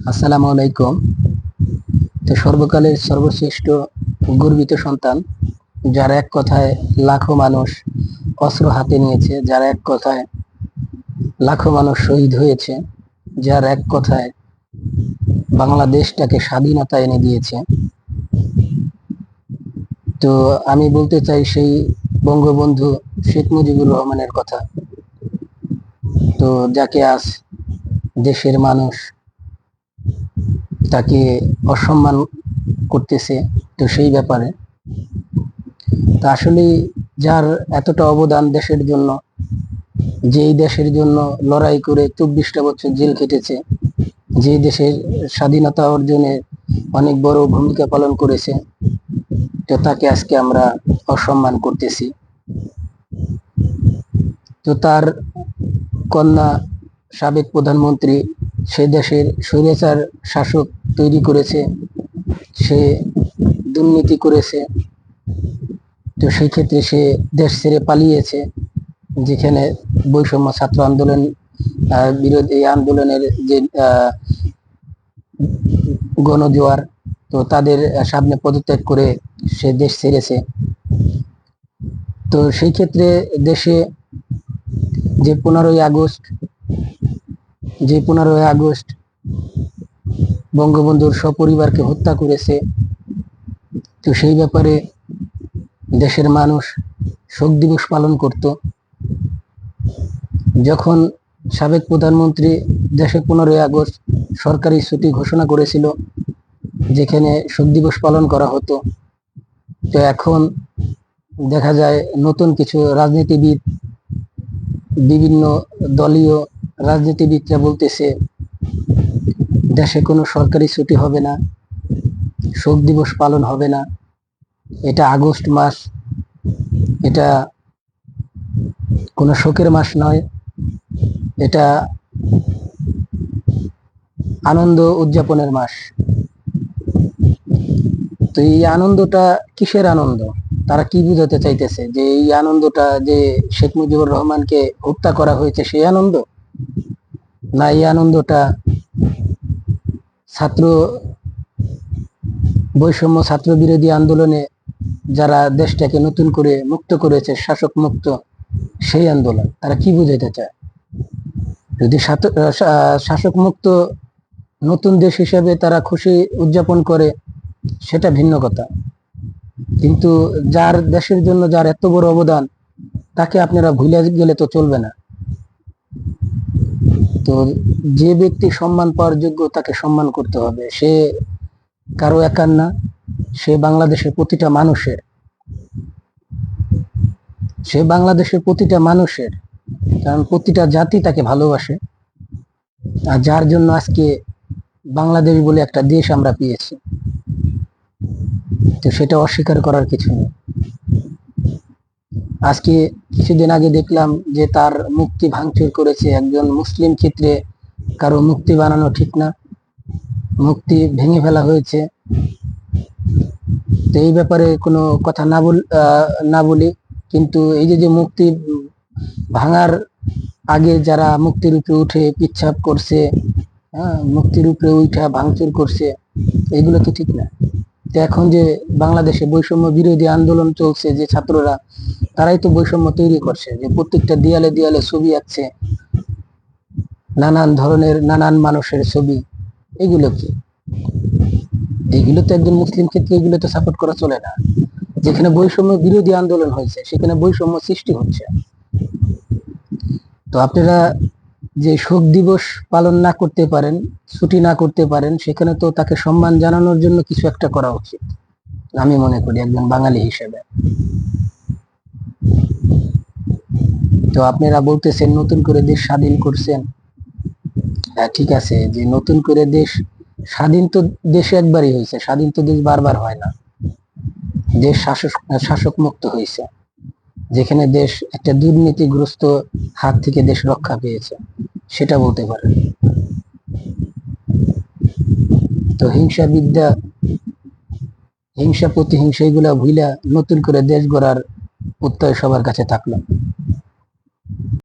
আসসালামু আলাইকুম। তো সর্বকালের সর্বশ্রেষ্ঠ গর্বিত সন্তান, যার এক কথায় লাখো মানুষ অস্ত্র হাতে নিয়েছে, যার এক কথায় লাখো মানুষ শহীদ হয়েছে, যার এক কথায় বাংলাদেশটাকে স্বাধীনতা এনে দিয়েছে। তো আমি বলতে চাই সেই বঙ্গবন্ধু শেখ মুজিবুর রহমানের কথা। তো যাকে আজ দেশের মানুষ তাকে অসম্মান করতেছে তো সেই ব্যাপারে। তা আসলে যার এতটা অবদান দেশের জন্য যেই দেশের জন্য লড়াই করে চব্বিশটা বছর জেল খেটেছে, যে দেশের স্বাধীনতা অর্জনে অনেক বড় ভূমিকা পালন করেছে, তো তাকে আজকে আমরা অসম্মান করতেছি। তো তার কন্যা সাবেক প্রধানমন্ত্রী, সে দেশের স্বৈরাচার শাসক তৈরি করেছে, সে দুর্নীতি করেছে। তো সেই ক্ষেত্রে সে দেশ ছেড়ে পালিয়েছে, যেখানে বৈষম্য ছাত্র আন্দোলন বিরোধী আন্দোলনের যে গণজোয়ার, তো তাদের সামনে পদত্যাগ করে সে দেশ ছেড়েছে। তো সেই ক্ষেত্রে দেশে যে পনেরোই আগস্ট, যে পনেরোই আগস্ট বঙ্গবন্ধুর সপরিবারকে হত্যা করেছে। তো সেই ব্যাপারে দেশের মানুষ শোক দিবস পালন করত। যখন সাবেক প্রধানমন্ত্রী দেশে পনেরোই আগস্ট সরকারি ছুটি ঘোষণা করেছিল, যেখানে শোক দিবস পালন করা হতো, তো এখন দেখা যায় নতুন কিছু রাজনীতিবিদ, বিভিন্ন দলীয় রাজনীতিবিদরা বলতেছে দেশে কোনো সরকারি ছুটি হবে না, শোক দিবস পালন হবে না। এটা আগস্ট মাস, এটা কোনো শোকের মাস নয়। এটা আনন্দ উদযাপনের মাস। তো এই আনন্দটা কিসের আনন্দ? তারা কি বুঝাতে চাইতেছে যে এই আনন্দটা যে শেখ মুজিবুর রহমানকে হত্যা করা হয়েছে, সেই আনন্দ? না, এই আনন্দটা ছাত্র বৈষম্য ছাত্র বিরোধী আন্দোলনে যারা দেশটাকে নতুন করে মুক্ত করেছে, শাসক মুক্ত, সেই আন্দোলন, তারা কি বুঝাইতে চায়? যদি শাসক মুক্ত নতুন দেশ হিসেবে তারা খুশি উদযাপন করে, সেটা ভিন্ন কথা। কিন্তু যার দেশের জন্য যার এত বড় অবদান, তাকে আপনারা ভুলে গেলে তো চলবে না। তো যে ব্যক্তি সম্মান পাওয়ার যোগ্য তাকে সম্মান করতে হবে। সে কারও একার না, সে বাংলাদেশের প্রতিটা মানুষের। সে বাংলাদেশের প্রতিটা মানুষের, কারণ প্রতিটা জাতি তাকে ভালোবাসে। আর যার জন্য আজকে বাংলাদেশ বলে একটা দেশ আমরা পেয়েছি। তো সেটা অস্বীকার করার কিছু নেই। আজকে কিছুদিন আগে দেখলাম যে তার মুক্তি ভাঙচুর করেছে একজন মুসলিম ক্ষেত্রে, কারও মুক্তি বানানো ঠিক না, মুক্তি ভেঙে ফেলা হয়েছে। তো এই ব্যাপারে কোনো কথা না বল না বলি, কিন্তু এই যে যে মুক্তি ভাঙার আগে যারা মুক্তির উপরে উঠে পিচ্ছাপ করছে হ্যাঁ মুক্তির উপরে উঠা ভাঙচুর করছে, এগুলো তো ঠিক না? এখন যে বাংলাদেশে বৈষম্য বিরোধী আন্দোলন চলছে যে ছাত্ররা, তারাই তো বৈষম্য তৈরি করছে, যে প্রত্যেকটা দেয়ালে দেয়ালে ছবি আঁকছে, নানান ধরনের নানান মানুষের ছবি। এগুলো কি? এগুলো তো একজন মুসলিম ক্ষেত্রে এগুলো তো সাপোর্ট করা চলে না। যেখানে বৈষম্য বিরোধী আন্দোলন হয়েছে, সেখানে বৈষম্য সৃষ্টি হচ্ছে। তো আপনারা যে শোক দিবস পালন না করতে পারেন, ছুটি না করতে পারেন, সেখানে তো তাকে সম্মান জানানোর জন্য কিছু একটা করা উচিত, আমি মনে করি একজন বাঙালি হিসেবে। তো আপনারা বলতেছেন, নতুন করে দেশ স্বাধীন করছেন। হ্যাঁ ঠিক আছে, যে নতুন করে দেশ, স্বাধীন তো দেশে একবারই হয়েছে, স্বাধীন তো দেশ বারবার হয় না। দেশ শাসক শাসক মুক্ত হয়েছে, যেখানে দেশ একটা দুর্নীতিগ্রস্ত হাত থেকে দেশ রক্ষা পেয়েছে। সেটা বলতে পারেন। তো হিংসা বিদ্যা হিংসা প্রতিহিংসা এগুলা ভুইলা নতুন করে দেশ গড়ার উত্তর সবার কাছে থাকল।